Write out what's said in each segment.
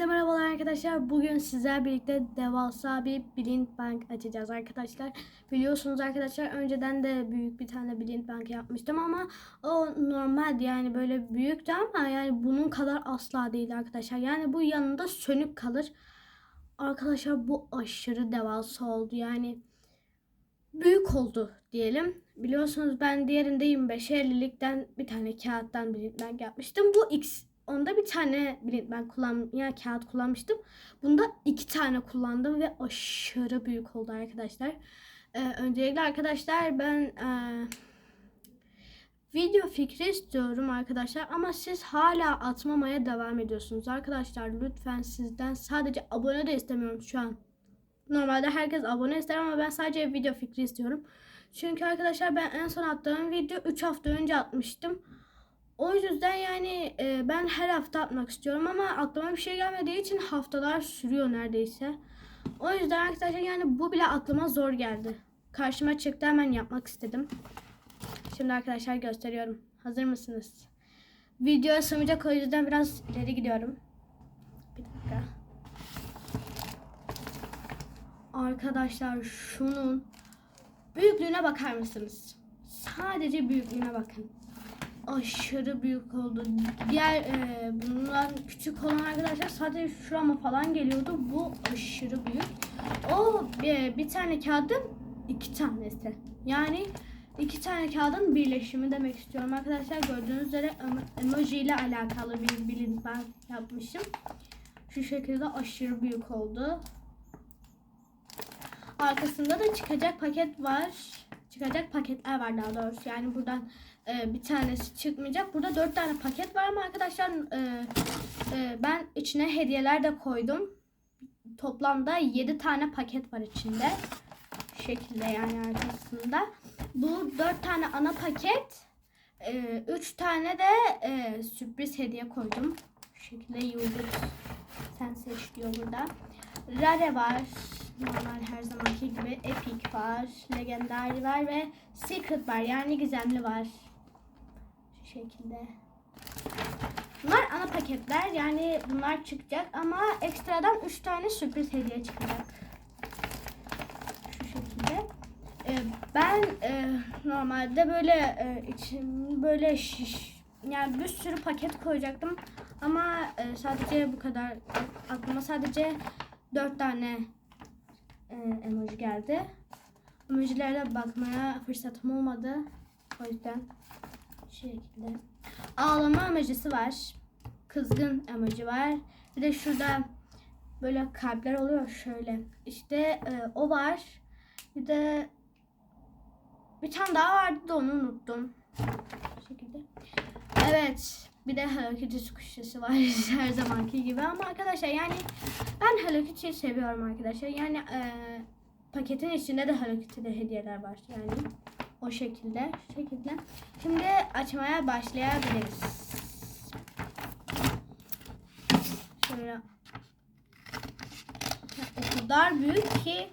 Hepinize merhabalar arkadaşlar. Bugün sizler birlikte devasa bir Blind Bank açacağız arkadaşlar. Biliyorsunuz arkadaşlar önceden de büyük bir tane Blind Bank yapmıştım ama o normaldi yani böyle büyüktü ama yani bunun kadar asla değil arkadaşlar. Yani bu yanında sönük kalır. Arkadaşlar bu aşırı devasa oldu yani büyük oldu diyelim. Biliyorsunuz ben diğerinde 25-50'likten bir tane kağıttan Blind Bank yapmıştım. Bu X onda bir tane Bank kullan yani kağıt kullanmıştım. Bunda iki tane kullandım ve aşırı büyük oldu arkadaşlar. Ee, öncelikle arkadaşlar ben e, video fikri istiyorum arkadaşlar ama siz hala atmamaya devam ediyorsunuz arkadaşlar. Lütfen sizden sadece abone de istemiyorum şu an. Normalde herkes abone ister ama ben sadece video fikri istiyorum. Çünkü arkadaşlar ben en son attığım video 3 hafta önce atmıştım. O yüzden yani e, ben her hafta atmak istiyorum ama aklıma bir şey gelmediği için haftalar sürüyor neredeyse. O yüzden arkadaşlar yani bu bile aklıma zor geldi. Karşıma çıktı hemen yapmak istedim. Şimdi arkadaşlar gösteriyorum. Hazır mısınız? Video sığmayacak o yüzden biraz ileri gidiyorum. Bir dakika. Arkadaşlar şunun büyüklüğüne bakar mısınız? Sadece büyüklüğüne bakın. Aşırı büyük oldu. Diğer e, bundan küçük olan arkadaşlar sadece şurama falan geliyordu. Bu aşırı büyük. O bir, bir tane kağıdın iki tanesi. Yani iki tane kağıdın birleşimi demek istiyorum arkadaşlar. Gördüğünüz üzere emo- emoji ile alakalı bir bilinç ben yapmışım. Şu şekilde aşırı büyük oldu. Arkasında da çıkacak paket var. Çıkacak paketler var daha doğrusu. Yani buradan e, bir tanesi çıkmayacak. Burada dört tane paket var ama arkadaşlar e, e, ben içine hediyeler de koydum. Toplamda yedi tane paket var içinde. Şu şekilde yani arkasında. Bu dört tane ana paket. e, üç tane de e, sürpriz hediye koydum. Şu şekilde yıldız. Sen seç diyor burada. Rare var. Normal her zamanki gibi. Epic var. Legendary var ve Secret var. Yani gizemli var. Şekilde. Bunlar ana paketler. Yani bunlar çıkacak ama ekstradan 3 tane sürpriz hediye çıkacak. Şu şekilde. Ee, ben e, normalde böyle e, için böyle şiş yani bir sürü paket koyacaktım ama e, sadece bu kadar aklıma sadece 4 tane e, emoji geldi. Emojilere bakmaya fırsatım olmadı. O yüzden şekilde. Ağlama emojisi var. Kızgın emoji var. Bir de şurada böyle kalpler oluyor şöyle. İşte e, o var. Bir de bir tane daha vardı da onu unuttum. Bu şekilde. Evet. Bir de Hello Kitty kuşçusu var her zamanki gibi ama arkadaşlar yani ben Hello Kitty'yi seviyorum arkadaşlar. Yani e, paketin içinde de Hello Kitty'de hediyeler var yani. O şekilde, şu şekilde. Şimdi açmaya başlayabiliriz. Şöyle. O kadar büyük ki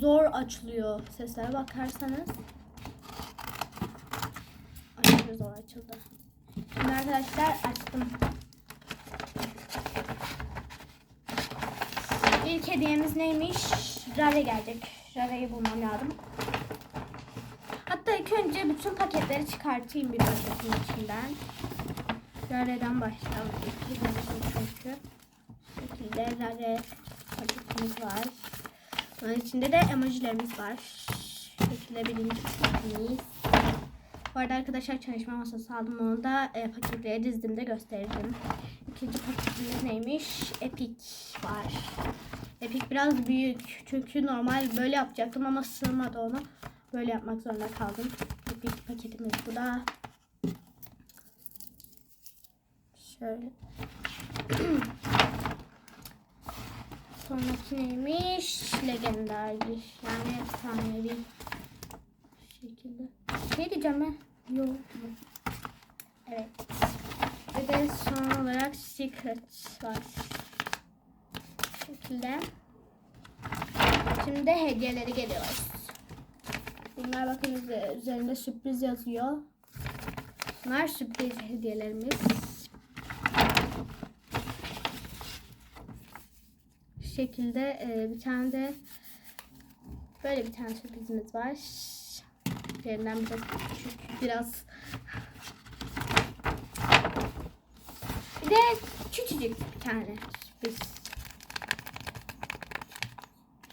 zor açılıyor. Seslere bakarsanız. Aşırı zor açıldı. Şimdi arkadaşlar açtım. İlk hediyemiz neymiş? Rare gelecek. Rare'yi bulmam lazım. Hatta ilk önce bütün paketleri çıkartayım bir paketin içinden. Rare'den başlayalım. Çünkü. Şekilde Rare paketimiz var. Bunun içinde de emojilerimiz var. Şekilde birinci paketimiz. Bu arada arkadaşlar çalışma masası aldım. Onu da e, paketleri dizdiğimde göstereceğim. İkinci paketimiz neymiş? Epic var. Epic biraz büyük. Çünkü normal böyle yapacaktım ama sığmadı onu. Böyle yapmak zorunda kaldım. Epic paketimiz bu da. Şöyle. Sonraki neymiş? Legendary. Yani efsanevi şekilde. Şey diyeceğim ben. Yok. Evet. Ve de son olarak Secret var. Şekilde. Şimdi hediyeleri geliyoruz. Bunlar bakın üze- üzerinde sürpriz yazıyor. Bunlar sürpriz hediyelerimiz. Şu şekilde e, bir tane de böyle bir tane sürprizimiz var. Üzerinden biraz küçük, biraz bir de küçücük bir tane sürpriz.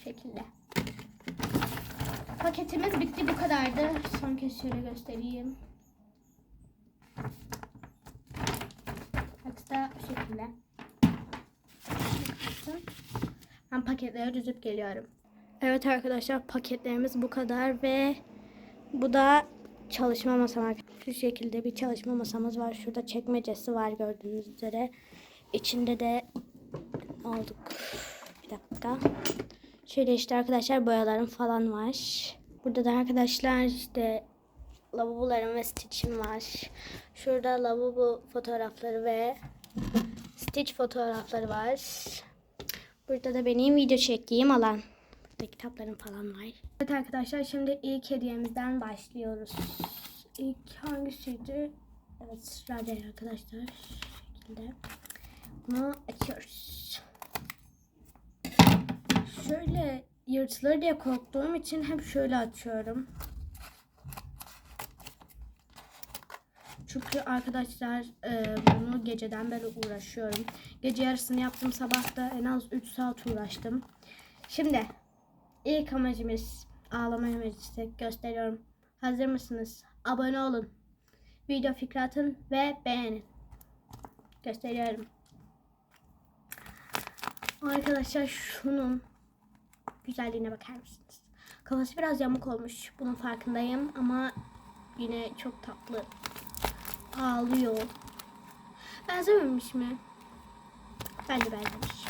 Şekilde. Paketimiz bitti bu kadardı. Son kez şöyle göstereyim. De bu şekilde. Ben paketleri düzüp geliyorum. Evet arkadaşlar paketlerimiz bu kadar ve bu da çalışma masam. Şu şekilde bir çalışma masamız var. Şurada çekmecesi var gördüğünüz üzere. İçinde de aldık. Bir dakika. Şöyle işte arkadaşlar boyalarım falan var. Burada da arkadaşlar işte lavabolarım ve stitch'im var. Şurada lavabo fotoğrafları ve stitch fotoğrafları var. Burada da benim video çektiğim alan. Burada kitaplarım falan var. Evet arkadaşlar şimdi ilk hediyemizden başlıyoruz. İlk hangisiydi? Evet radyo arkadaşlar. Şekilde. Bunu açıyoruz. Şöyle yırtılır diye korktuğum için hep şöyle açıyorum. Çünkü arkadaşlar e, bunu geceden beri uğraşıyorum. Gece yarısını yaptım sabah da en az 3 saat uğraştım. Şimdi ilk amacımız ağlama emojisi gösteriyorum. Hazır mısınız? Abone olun. Video fikri atın ve beğenin. Gösteriyorum. Arkadaşlar şunun güzelliğine bakar mısınız? Kafası biraz yamuk olmuş. Bunun farkındayım ama yine çok tatlı. Ağlıyor. Benzememiş mi? Bence benzemiş.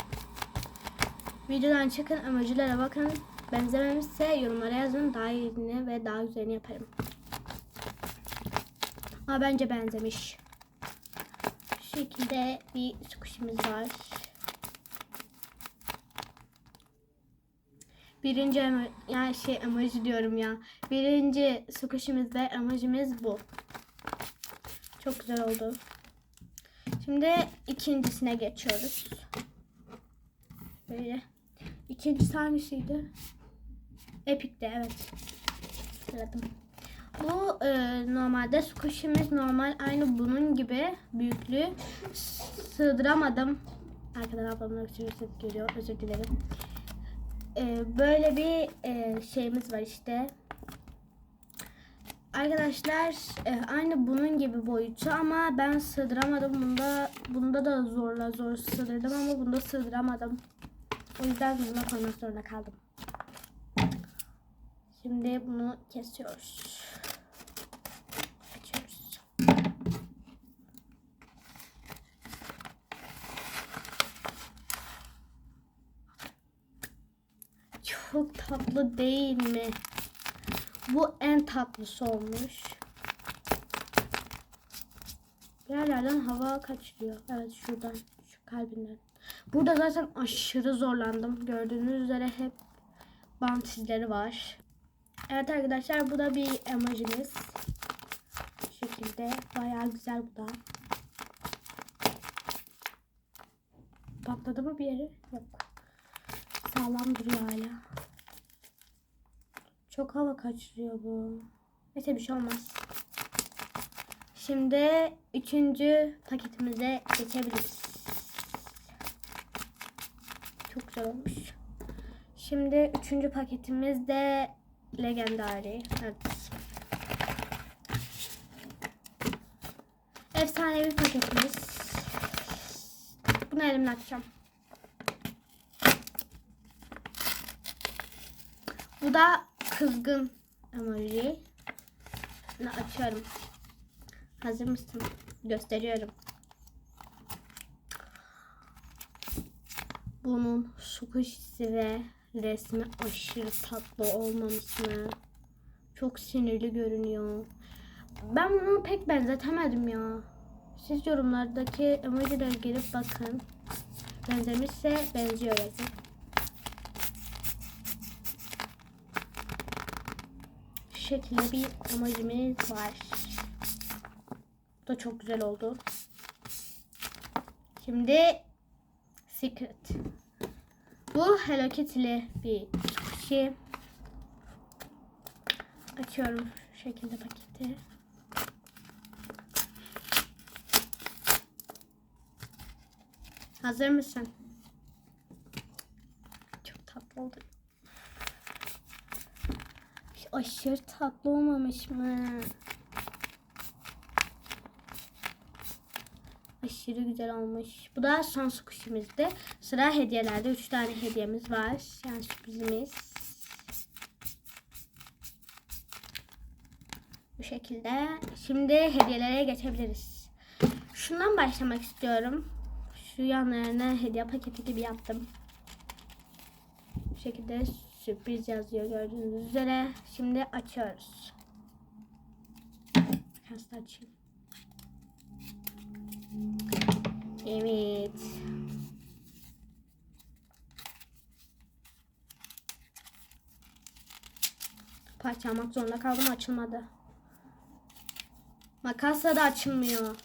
Videodan çıkın emojilere bakın. Benzememişse yorumlara yazın. Daha iyisini ve daha güzelini yaparım. Ama bence benzemiş. Şu şekilde bir squishimiz var. Birinci emo- yani şey emoji diyorum ya. Birinci ve emojimiz bu. Çok güzel oldu. Şimdi ikincisine geçiyoruz. Böyle. İkincisi hangisiydi? Epic'te evet. Hatırladım. Bu e, normalde squishimiz normal aynı bunun gibi büyüklüğü sığdıramadım. Arkadan ablamın öksürüğü geliyor özür dilerim. E, böyle bir e, şeyimiz var işte. Arkadaşlar e, aynı bunun gibi boyutu ama ben sığdıramadım. Bunda bunda da zorla zor sığdırdım ama bunda sığdıramadım. O yüzden buna koymak zorunda kaldım. Şimdi bunu kesiyoruz. Açıyoruz. Çok tatlı değil mi? Bu en tatlısı olmuş. Yerlerden hava kaçırıyor. Evet şuradan. Şu kalbinden. Burada zaten aşırı zorlandım. Gördüğünüz üzere hep bant izleri var. Evet arkadaşlar bu da bir emojimiz. Bu şekilde. Bayağı güzel bu da. Patladı mı bir yeri? Yok. Sağlam duruyor hala. Çok hava kaçırıyor bu. Neyse bir şey olmaz. Şimdi üçüncü paketimize geçebiliriz. Çok güzel olmuş. Şimdi üçüncü paketimiz de Legendary. Evet. Efsanevi paketimiz. Bunu elimle açacağım. Bu da kızgın emoji. Açıyorum. Hazır mısın? Gösteriyorum. Bunun squishy'si ve resmi aşırı tatlı olmamış mı? Çok sinirli görünüyor. Ben bunu pek benzetemedim ya. Siz yorumlardaki emojilere gelip bakın. Benzemişse benziyor yazın. Şu şekilde bir emojimiz var. Bu da çok güzel oldu. Şimdi Secret. Bu Hello Kitty'li bir squishy. Açıyorum şu şekilde paketi. Hazır mısın? Çok tatlı oldu. Aşırı tatlı olmamış mı? Aşırı güzel olmuş. Bu da son squishimizdi. Sıra hediyelerde. 3 tane hediyemiz var. Yani sürprizimiz. Bu şekilde. Şimdi hediyelere geçebiliriz. Şundan başlamak istiyorum. Şu yanlarına hediye paketi gibi yaptım. Bu şekilde sürpriz yazıyor gördüğünüz üzere. Şimdi açıyoruz. Hasta açayım. Evet. Parçalamak zorunda kaldım açılmadı. Makasla da açılmıyor.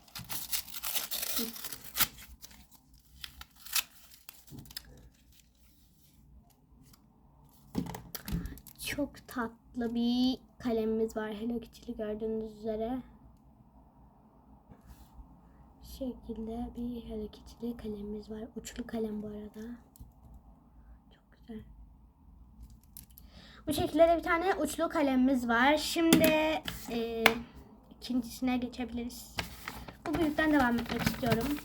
Çok tatlı bir kalemimiz var. Hello Kitty'li gördüğünüz üzere. Bu şekilde bir Hello Kitty'li kalemimiz var. Uçlu kalem bu arada. Çok güzel. Bu şekilde de bir tane uçlu kalemimiz var. Şimdi e, ikincisine geçebiliriz. Bu büyükten devam etmek istiyorum.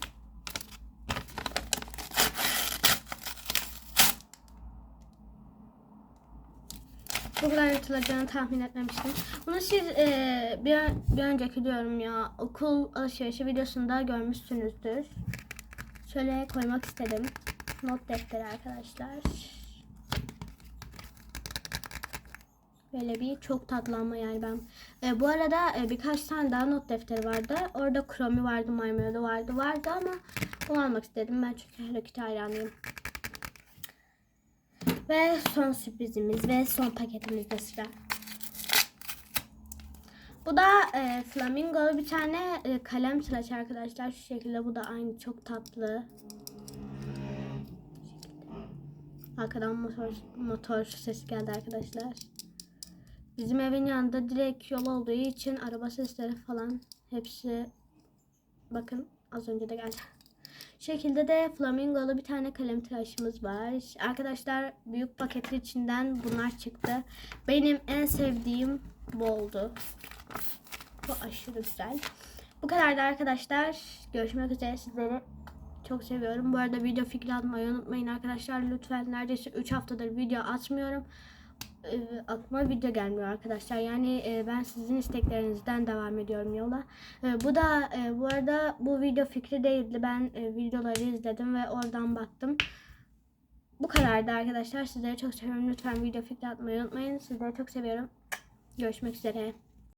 Bu kadar yırtılacağını tahmin etmemiştim. Bunu siz e, bir, bir önceki diyorum ya okul alışverişi videosunda görmüşsünüzdür. Şöyle koymak istedim. Not defteri arkadaşlar. Böyle bir çok tatlı yani ben. E, bu arada e, birkaç tane daha not defteri vardı. Orada Chromie vardı, Marmelad'ı vardı, vardı ama bunu almak istedim. Ben çünkü Hello Kitty hayranıyım. Ve son sürprizimiz ve son paketimizde sıra. Bu da e, flamingolu bir tane e, kalem tıraş arkadaşlar. Şu şekilde bu da aynı çok tatlı. Arkadan motor, motor sesi geldi arkadaşlar. Bizim evin yanında direkt yol olduğu için araba sesleri falan hepsi bakın az önce de geldi. Şekilde de flamingolu bir tane kalem tıraşımız var. Arkadaşlar büyük paketin içinden bunlar çıktı. Benim en sevdiğim bu oldu. Bu aşırı güzel. Bu kadar da arkadaşlar. Görüşmek üzere sizleri çok seviyorum. Bu arada video fikri atmayı unutmayın arkadaşlar. Lütfen neredeyse 3 haftadır video atmıyorum. E, aklıma video gelmiyor arkadaşlar. Yani e, ben sizin isteklerinizden devam ediyorum yola. E, bu da e, bu arada bu video fikri değildi. Ben e, videoları izledim ve oradan baktım. Bu kadardı arkadaşlar. Sizleri çok seviyorum. Lütfen video fikri atmayı unutmayın. Sizleri çok seviyorum. Görüşmek üzere.